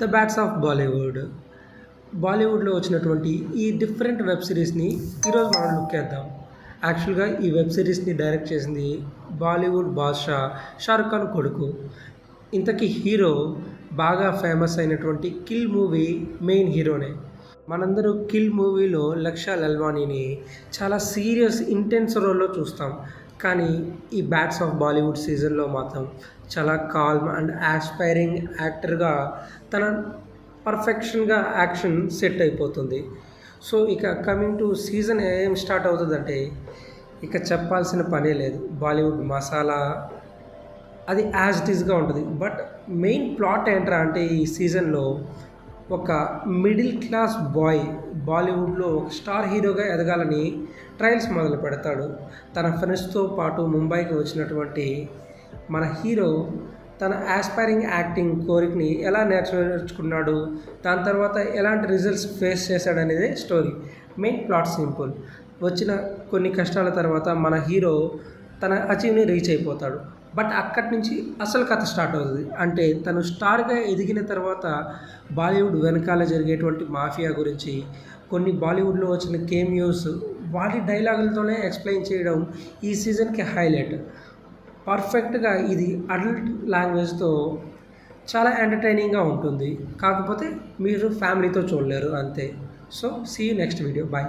The bats of Bollywood. బాలీవుడ్లో వచ్చినటువంటి ఈ డిఫరెంట్ వెబ్ సిరీస్ని ఈరోజు మనం లుక్ చేద్దాం. యాక్చువల్గా ఈ వెబ్ సిరీస్ని డైరెక్ట్ చేసింది బాలీవుడ్ బాద్షా షారుఖ్ ఖాన్ కొడుకు. ఇంతకీ హీరో బాగా ఫేమస్ అయినటువంటి కిల్ మూవీ మెయిన్ హీరోనే. మనందరూ కిల్ మూవీలో లక్ష లల్వానీని చాలా సీరియస్ ఇంటెన్స్ రోల్లో చూస్తాం. కానీ ఈ బ్యాట్స్ ఆఫ్ బాలీవుడ్ సీజన్లో మాత్రం చాలా కాల్మ్ అండ్ ఆస్పైరింగ్ యాక్టర్గా తన పర్ఫెక్షన్గా యాక్షన్ సెట్ అయిపోతుంది. సో ఇక కమింగ్ టు సీజన్ ఏం స్టార్ట్ అవుతుందంటే ఇక చెప్పాల్సిన పనే లేదు. బాలీవుడ్ మసాలా అది యాజ్ ఇట్ ఈస్గా ఉంటుంది. బట్ మెయిన్ ప్లాట్ ఏంట్రా అంటే ఈ సీజన్లో ఒక మిడిల్ క్లాస్ బాయ్ బాలీవుడ్లో ఒక స్టార్ హీరోగా ఎదగాలని ట్రయల్స్ మొదలు పెడతాడు. తన ఫ్రెండ్స్తో పాటు ముంబైకి వచ్చినటువంటి మన హీరో తన ఆస్పైరింగ్ యాక్టింగ్ కోరికని ఎలా నేర్చుకున్నాడు దాని తర్వాత ఎలాంటి రిజల్ట్స్ ఫేస్ చేశాడనేదే స్టోరీ. Main plot simple. వచ్చిన కొన్ని కష్టాల తర్వాత మన హీరో తన అచీవ్ని రీచ్ అయిపోతాడు. బట్ అక్కడి నుంచి అసలు కథ స్టార్ట్ అవుతుంది. అంటే తను స్టార్గా ఎదిగిన తర్వాత బాలీవుడ్ వెనకాల జరిగేటువంటి మాఫియా గురించి కొన్ని బాలీవుడ్లో వచ్చిన కేమియోస్ వాటి డైలాగులతోనే ఎక్స్ప్లెయిన్ చేయడం ఈ సీజన్కి హైలైట్. పర్ఫెక్ట్గా ఇది అడల్ట్ లాంగ్వేజ్తో చాలా ఎంటర్టైనింగ్గా ఉంటుంది. కాకపోతే మీరు ఫ్యామిలీతో చూడలేరు అంతే. So see next video bye